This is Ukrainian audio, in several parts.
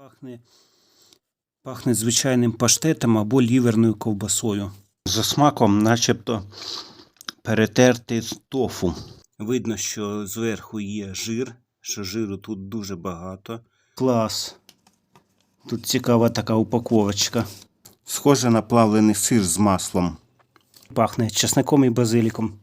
Пахне, пахне звичайним паштетом або ліверною ковбасою. За смаком, начебто, перетертий з тофу. Видно, що зверху є жир, що жиру тут дуже багато. Клас. Тут цікава така упаковочка. Схоже на плавлений сир з маслом. Пахне чесником і базиліком.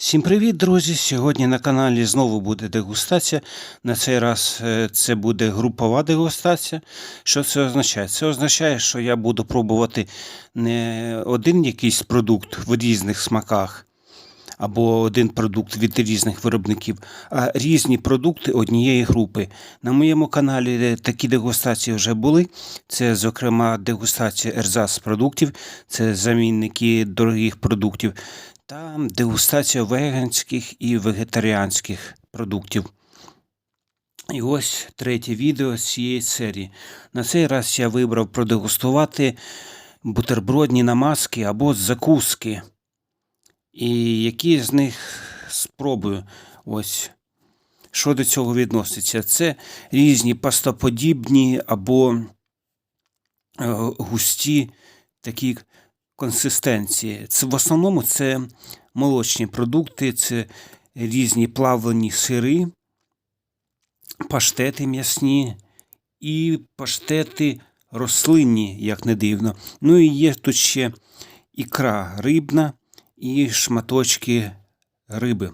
Всім привіт, друзі! Сьогодні на каналі знову буде дегустація. На цей раз е, це буде групова дегустація. Що це означає? Це означає, що я буду пробувати не один якийсь продукт в різних смаках, або один продукт від різних виробників, а різні продукти однієї групи. На моєму каналі такі дегустації вже були. Це, зокрема, дегустація ерзац продуктів, це замінники дорогих продуктів, та дегустація веганських і вегетаріанських продуктів. І ось третє відео з цієї серії. На цей раз я вибрав продегустувати бутербродні намазки або закуски. І які з них спробую. Ось. Що до цього відноситься? Це різні пастоподібні або е, густі такі консистенції. Це, в основному це молочні продукти, це різні плавлені сири, паштети м'ясні і паштети рослинні, як не дивно. Ну і є тут ще ікра рибна і шматочки риби.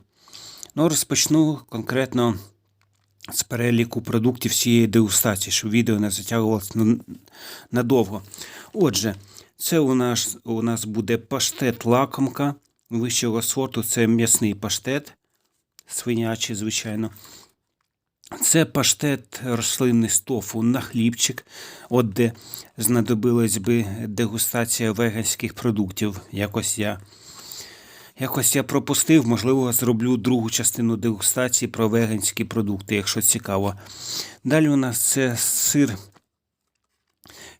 Ну, розпочну конкретно з переліку продуктів цієї дегустації, щоб відео не затягувалося надовго. Отже, це у нас, у нас буде паштет лакомка вищого сорту, це м'ясний паштет, свинячий, звичайно. Це паштет рослинний з тофу на хлібчик, от де знадобилась би дегустація веганських продуктів. Якось я, якось я пропустив, можливо, зроблю другу частину дегустації про веганські продукти, якщо цікаво. Далі у нас це сир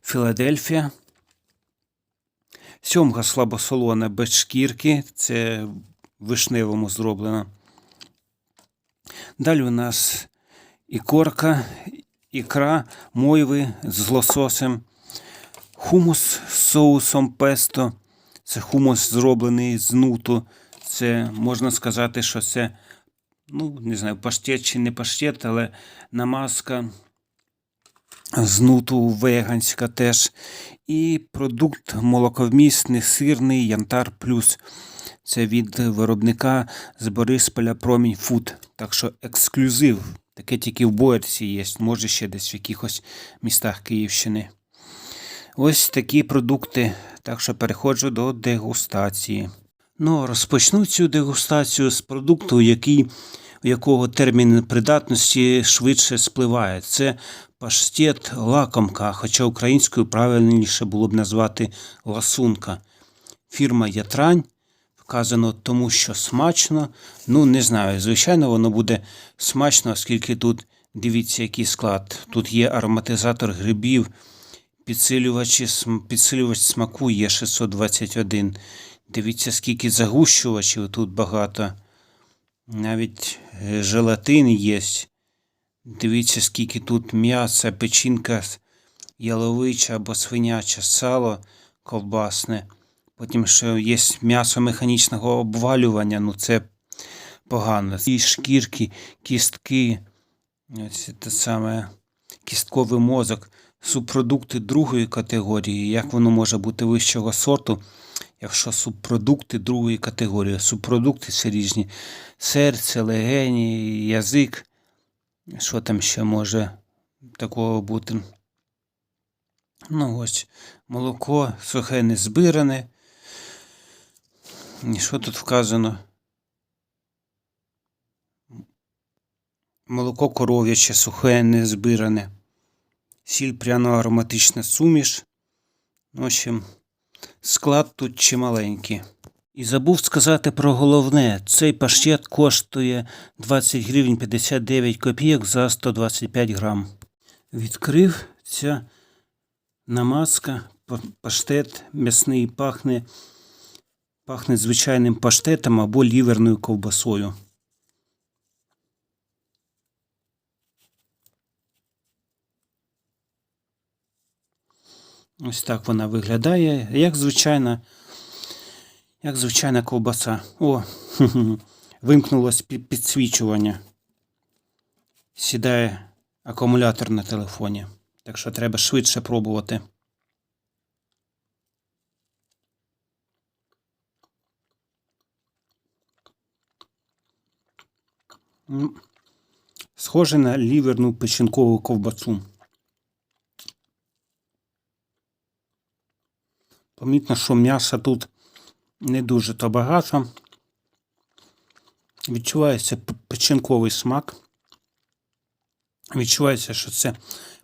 Філадельфія. Сьомга слабосолона без шкірки, це вишневому зроблено. Далі у нас ікорка, ікра, мойви з лососем, хумус з соусом песто. Це хумус зроблений з нуту. Це можна сказати, що це, ну, не знаю, паштет чи не паштет, але намазка з нуту веганська теж. І продукт молоковмісний, сирний Янтар Плюс. Це від виробника з Борисполя Промінь Фуд. Так що ексклюзив. Таке тільки в Боярці є, може ще десь в якихось містах Київщини. Ось такі продукти. Так що переходжу до дегустації. Ну, розпочну цю дегустацію з продукту, який, якого термін придатності швидше спливає. Це паштет лакомка, хоча українською правильніше було б назвати ласунка. Фірма Ятрань. Вказано тому, що смачно. Ну, не знаю, звичайно, воно буде смачно, оскільки тут дивіться, який склад. Тут є ароматизатор грибів, підсилювач, смаку є 621. Дивіться, скільки загущувачів тут багато. Навіть е, желатин є. Дивіться, скільки тут м'яса, печінка яловича або свиняча, сало ковбасне. Потім ще є м'ясо механічного обвалювання, ну це погано. І шкірки, кістки, ось те саме кістковий мозок, субпродукти другої категорії. Як воно може бути вищого сорту, якщо субпродукти другої категорії? Субпродукти це різні серце, легені, язик. Що там ще може такого бути? Ну ось молоко сухе не збиране. І що тут вказано? Молоко коров'яче, сухе, не збиране. Сіль пряно-ароматична суміш. В общем, склад тут чималенький. І забув сказати про головне. Цей паштет коштує 20 гривень 59 копійок за 125 грам. Відкрив ця намазка, паштет м'ясний пахне, пахне звичайним паштетом або ліверною ковбасою. Ось так вона виглядає, як звичайна, як звичайна ковбаса. О, вимкнулось підсвічування. Сідає акумулятор на телефоні. Так що треба швидше пробувати. Схоже на ліверну печінкову ковбасу. Помітно, що м'яса тут не дуже то багато. Відчувається печінковий смак. Відчувається, що це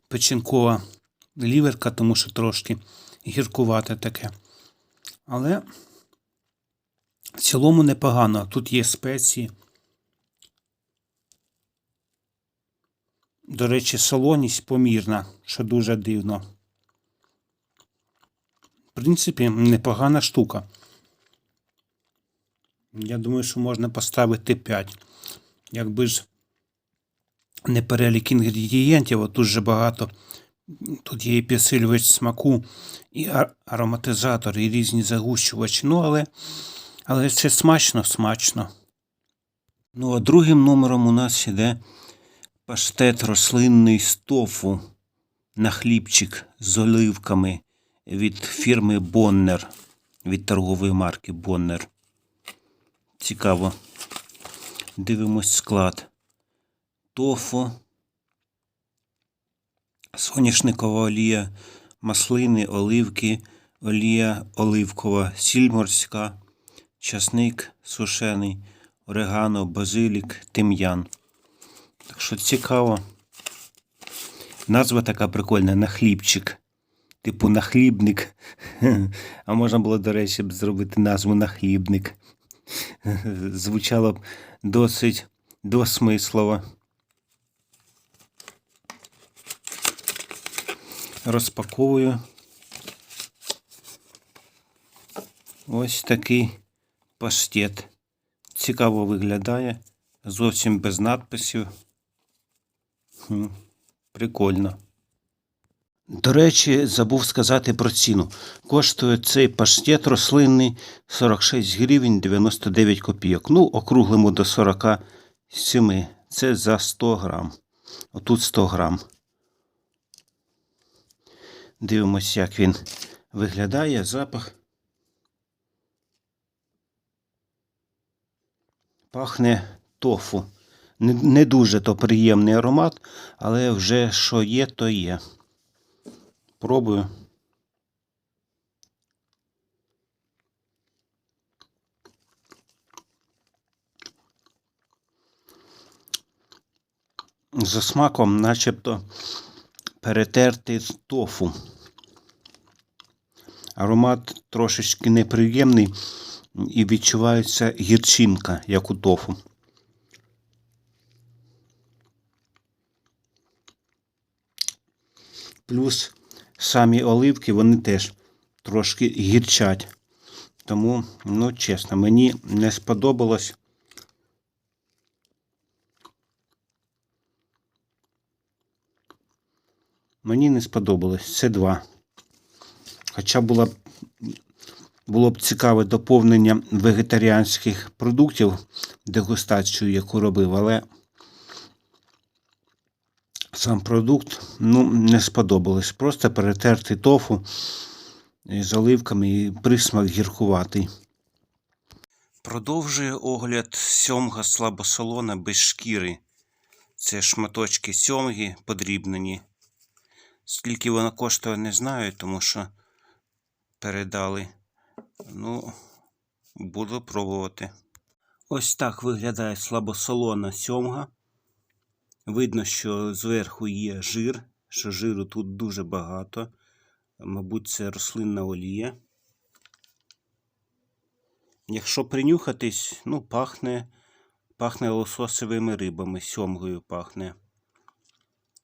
печінкова ліверка, тому що трошки гіркувате таке. Але в цілому непогано. Тут є спеції. До речі, солоність помірна, що дуже дивно. В принципі, непогана штука. Я думаю, що можна поставити 5. Якби ж не перелік інгредієнтів, а тут же багато. Тут є і підсилювач смаку, і ароматизатор, і різні загущувачі. Ну, але, але це смачно, смачно. Ну, а другим номером у нас іде паштет рослинний з тофу на хлібчик з оливками від фірми Боннер, від торгової марки Боннер. Цікаво. Дивимось склад. Тофу, соняшникова олія, маслини, оливки, олія оливкова, сіль морська, часник сушений, орегано, базилік, тим'ян. Так що цікаво. Назва така прикольна на хлібчик. Типу нахлібник. А можна було, до речі, б зробити назву нахлібник. Звучало б досить досмислово. Розпаковую. Ось такий паштет. Цікаво виглядає. Зовсім без надписів. Хм, Прикольно. До речі, забув сказати про ціну. Коштує цей паштет рослинний 46 гривень 99 копійок. Ну, округлимо до 47. Це за 100 грам. Отут 100 грам. Дивимось, як він виглядає, запах. Пахне тофу. Не, дуже то приємний аромат, але вже що є, то є. Пробую. За смаком, начебто, перетертий тофу. Аромат трошечки неприємний і відчувається гірчинка, як у тофу. Плюс самі оливки вони теж трошки гірчать. Тому, ну, чесно, мені не сподобалось. Мені не сподобалось. Це два. Хоча була б, було б цікаве доповнення вегетаріанських продуктів, дегустацію, яку робив, але сам продукт ну, не сподобалось. Просто перетертий тофу з оливками і присмак гіркуватий. Продовжує огляд сьомга слабосолона без шкіри. Це шматочки сьомги подрібнені. Скільки вона коштує, не знаю, тому що передали. Ну, буду пробувати. Ось так виглядає слабосолона сьомга. Видно, що зверху є жир, що жиру тут дуже багато. Мабуть, це рослинна олія. Якщо принюхатись, ну, пахне, пахне лососевими рибами, сьомгою пахне.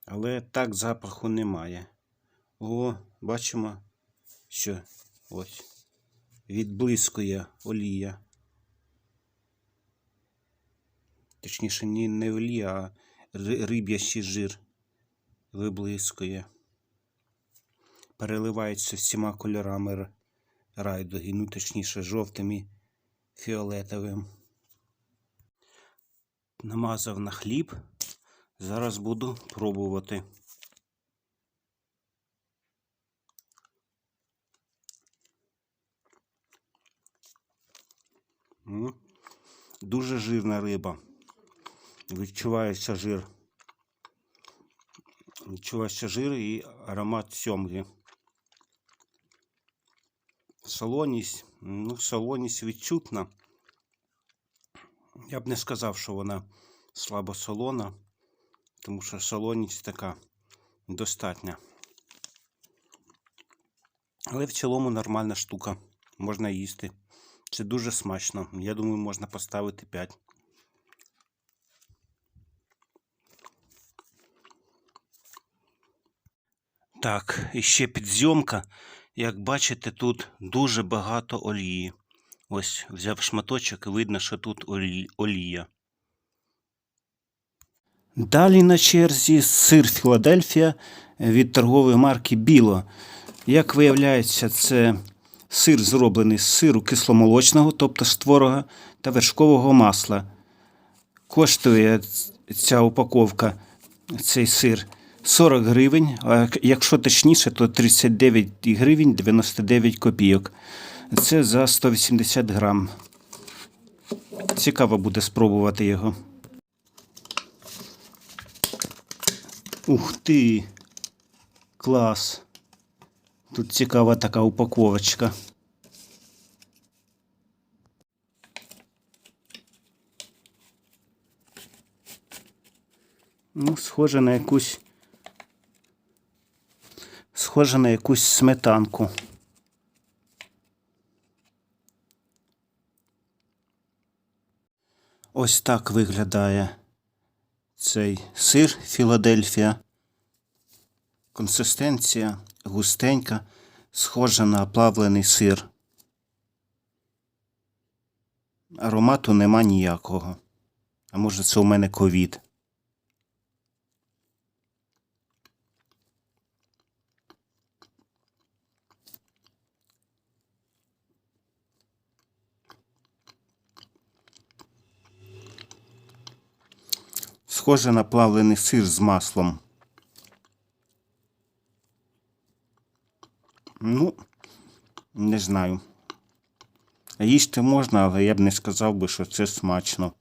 Але так запаху немає. О, бачимо, що ось відблискує олія. Точніше, не олія, а риб'ячий жир виблискує. переливається всіма кольорами райдуги, ну точніше жовтим і фіолетовим. Намазав на хліб. Зараз буду пробувати. Дуже жирна риба. Відчувається жир. Відчувається жир і аромат сьомги. Солоність, ну, солоність відчутна. Я б не сказав, що вона слабо солона, тому що солоність така достатня. Але в цілому нормальна штука. Можна їсти. Це дуже смачно. Я думаю, можна поставити 5. Так, і ще підзйомка. Як бачите, тут дуже багато олії. Ось взяв шматочок і видно, що тут олі- олія. Далі на черзі сир Філадельфія від торгової марки Біло. Як виявляється, це сир зроблений з сиру кисломолочного, тобто з творога та вершкового масла. Коштує ця упаковка, цей сир 40 гривень, а якщо точніше, то 39 гривень 99 копійок. Це за 180 грам. Цікаво буде спробувати його. Ух ти! Клас! Тут цікава така упаковочка. Ну, схоже на якусь. Схоже на якусь сметанку. Ось так виглядає цей сир Філадельфія. Консистенція густенька, схожа на плавлений сир. Аромату нема ніякого. А може це у мене ковід. Схоже на плавлений сир з маслом. Ну, не знаю. Їсти можна, але я б не сказав би, що це смачно.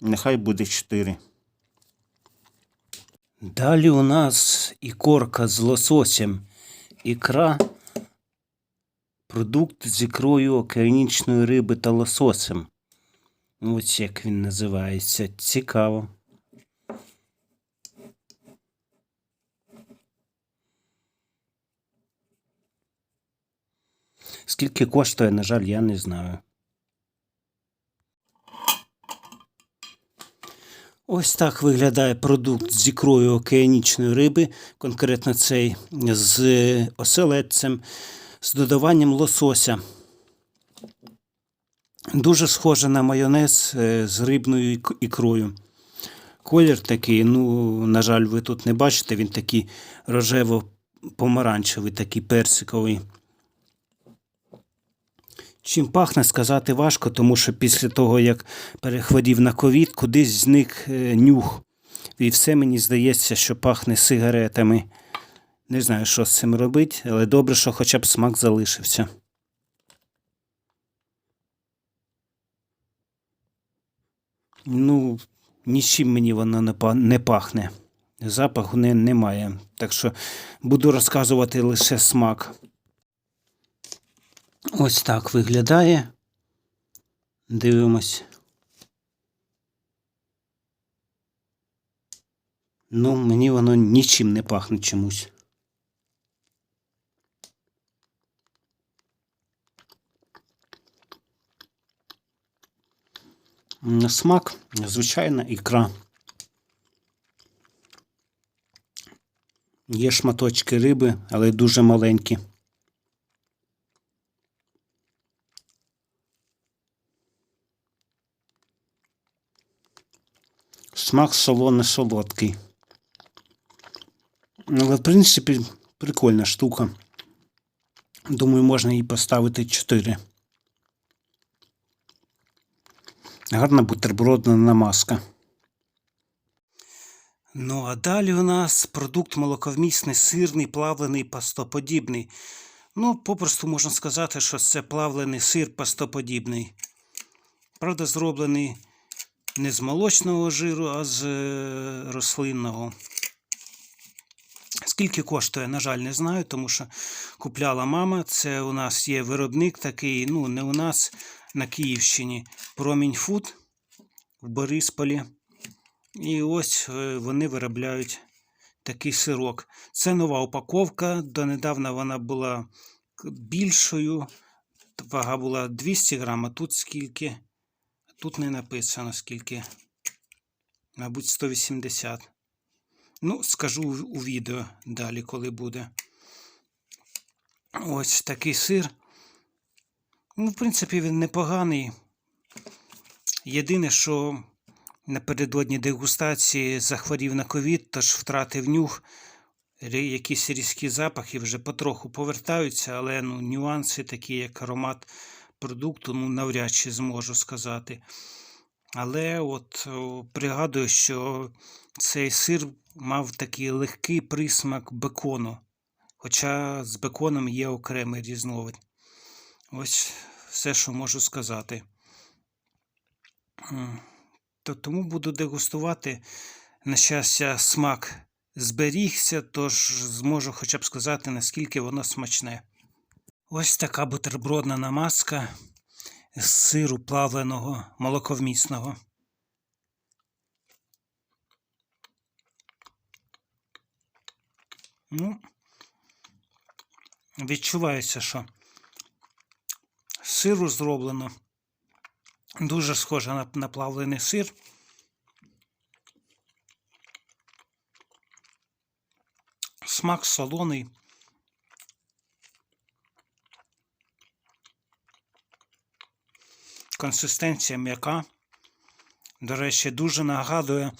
Нехай буде 4. Далі у нас ікорка з лососем. Ікра продукт з ікрою океанічної риби та лососем. Ось як він називається. Цікаво. Скільки коштує, на жаль, я не знаю. Ось так виглядає продукт з ікрою океанічної риби, конкретно цей з оселедцем, з додаванням лосося. Дуже схоже на майонез е, з рибною ікрою. Колір такий, ну, на жаль, ви тут не бачите, він такий рожево-помаранчевий, такий персиковий. Чим пахне, сказати важко, тому що після того, як перехворів на ковід, кудись зник е, нюх. І все мені здається, що пахне сигаретами. Не знаю, що з цим робити, але добре, що хоча б смак залишився. Ну, нічим мені воно не не пахне. Запаху не, немає. Так що буду розказувати лише смак. Ось так виглядає. Дивимось. Ну, мені воно нічим не пахне чомусь. Смак звичайна ікра. Є шматочки риби, але дуже маленькі. Смак солоно солодкий. Але, в принципі, прикольна штука. Думаю, можна їй поставити 4. Гарна бутербродна намазка. Ну, а далі у нас продукт молоковмісний, сирний, плавлений, пастоподібний. Ну, попросту можна сказати, що це плавлений сир пастоподібний. Правда, зроблений не з молочного жиру, а з е, рослинного. Скільки коштує, на жаль, не знаю, тому що купляла мама. Це у нас є виробник такий, ну, не у нас на Київщині. Промінь Фуд в Борисполі. І ось е, вони виробляють такий сирок. Це нова упаковка. Донедавна вона була більшою. Вага була 200 грам, а тут скільки? Тут не написано скільки. Мабуть, 180. Ну, скажу у у відео далі, коли буде. Ось такий сир. Ну, в принципі, він непоганий. Єдине, що напередодні дегустації захворів на ковід, тож втратив нюх. Якісь різкі запахи вже потроху повертаються, але ну, нюанси, такі як аромат продукту, ну, навряд чи зможу сказати. Але от пригадую, що цей сир мав такий легкий присмак бекону. Хоча з беконом є окремий різновид. Ось все, що можу сказати. То тому буду дегустувати. На щастя, смак зберігся, тож зможу хоча б сказати, наскільки воно смачне. Ось така бутербродна намазка з сиру плавленого молоковмісного. Ну, відчувається, що сиру зроблено. Дуже схоже на, на плавлений сир. Смак солоний. Консистенція м'яка. До речі, дуже нагадує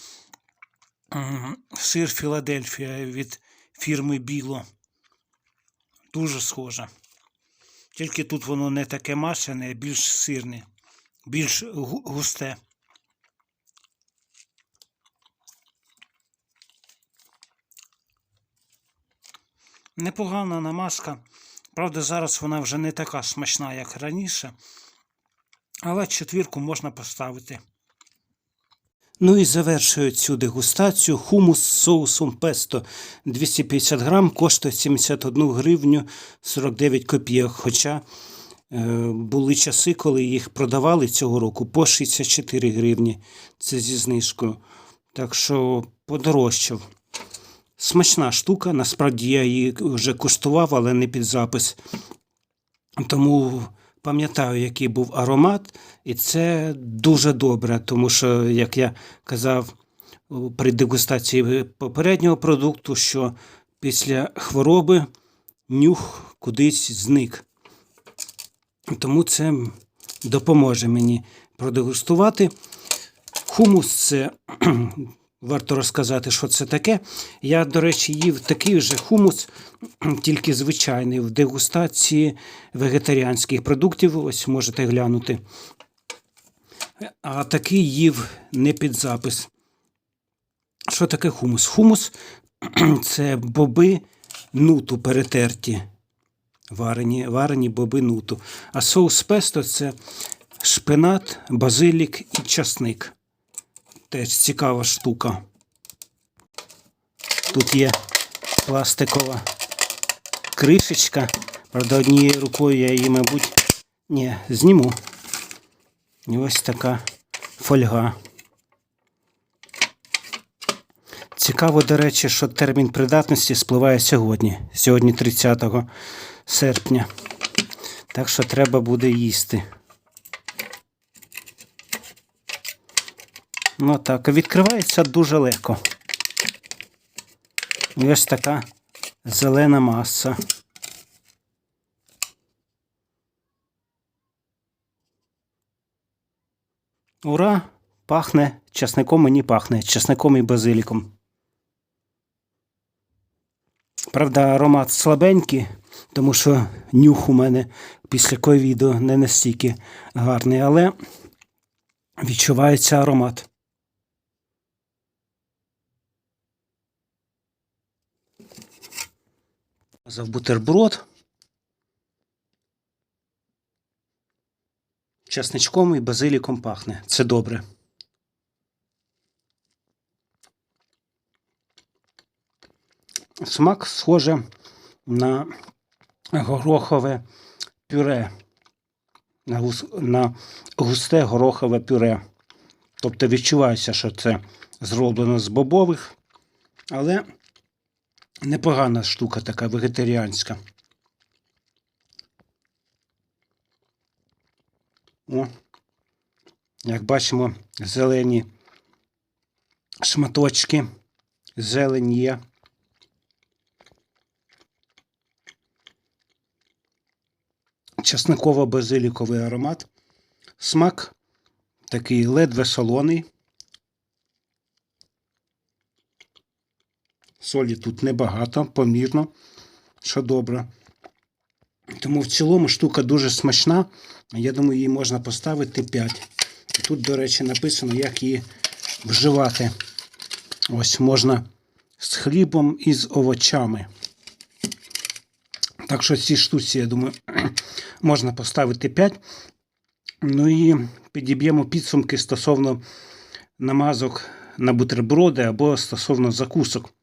сир Філадельфія від фірми Біло. Дуже схоже. Тільки тут воно не таке масляне, а більш сирне, більш густе. Непогана намазка. Правда, зараз вона вже не така смачна, як раніше. Але четвірку можна поставити. Ну і завершую цю дегустацію. Хумус з соусом песто 250 грам коштує 71 гривню 49 копійок. Хоча е, були часи, коли їх продавали цього року по 64 гривні. Це зі знижкою. Так що подорожчав. Смачна штука. Насправді я її вже куштував, але не під запис. Тому пам'ятаю, який був аромат, і це дуже добре, тому що, як я казав при дегустації попереднього продукту, що після хвороби нюх кудись зник. Тому це допоможе мені продегустувати. Хумус це варто розказати, що це таке. Я, до речі, їв такий же хумус, тільки звичайний, в дегустації вегетаріанських продуктів. Ось можете глянути. А такий їв не під запис. Що таке хумус? Хумус це боби нуту перетерті. Варені, варені боби нуту. А соус песто це шпинат, базилік і часник. Теж цікава штука. Тут є пластикова кришечка. Правда, однією рукою я її, мабуть, ні, зніму. І ось така фольга. Цікаво, до речі, що термін придатності спливає сьогодні. Сьогодні 30 серпня. Так що треба буде їсти. Ну так, відкривається дуже легко. І ось така зелена маса. Ура! Пахне часником мені пахне, часником і базиліком. Правда, аромат слабенький, тому що нюх у мене після ковіду не настільки гарний, але відчувається аромат. Зав бутерброд. Часничком і базиліком пахне. Це добре. Смак схоже на горохове пюре. На, гус- на густе горохове пюре. Тобто відчувається, що це зроблено з бобових, але непогана штука така вегетаріанська. О, як бачимо, зелені шматочки, зелень є. Часниково-базиліковий аромат. Смак такий ледве солоний. Солі тут небагато, помірно, що добре. Тому в цілому штука дуже смачна. Я думаю, її можна поставити 5. Тут, до речі, написано, як її вживати. Ось можна з хлібом і з овочами. Так що ці штуці, я думаю, можна поставити 5. Ну і підіб'ємо підсумки стосовно намазок на бутерброди або стосовно закусок.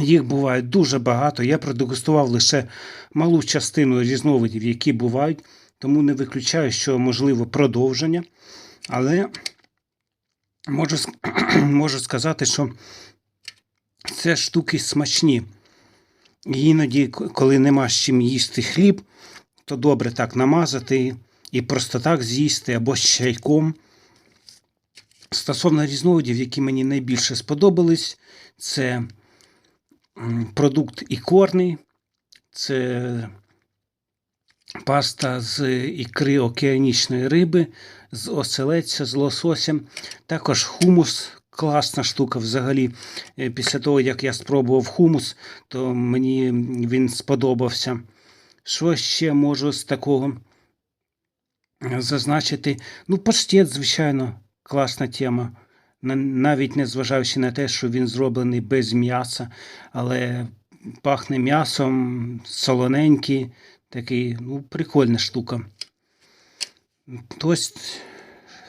Їх буває дуже багато. Я продегустував лише малу частину різновидів, які бувають, тому не виключаю, що можливо продовження. Але можу, можу сказати, що це штуки смачні. І Іноді, коли нема з чим їсти хліб, то добре так намазати і просто так з'їсти або з чайком. Стосовно різновидів, які мені найбільше сподобались, це продукт ікорний, це паста з ікри океанічної риби, з оселедця, з лососем. Також хумус. Класна штука взагалі. Е, Після того, як я спробував хумус, то мені він сподобався. Що ще можу з такого е, зазначити? Ну, паштет, звичайно, класна тема. На- Навіть не зважаючи на те, що він зроблений без м'яса, але пахне м'ясом, солоненький, такий, ну, прикольна штука. Ось,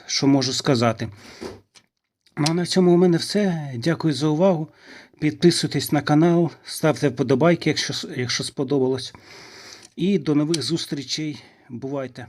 що можу сказати. Ну, а на цьому у мене все. Дякую за увагу. Підписуйтесь на канал, ставте вподобайки, якщо, якщо сподобалось. І до нових зустрічей. Бувайте!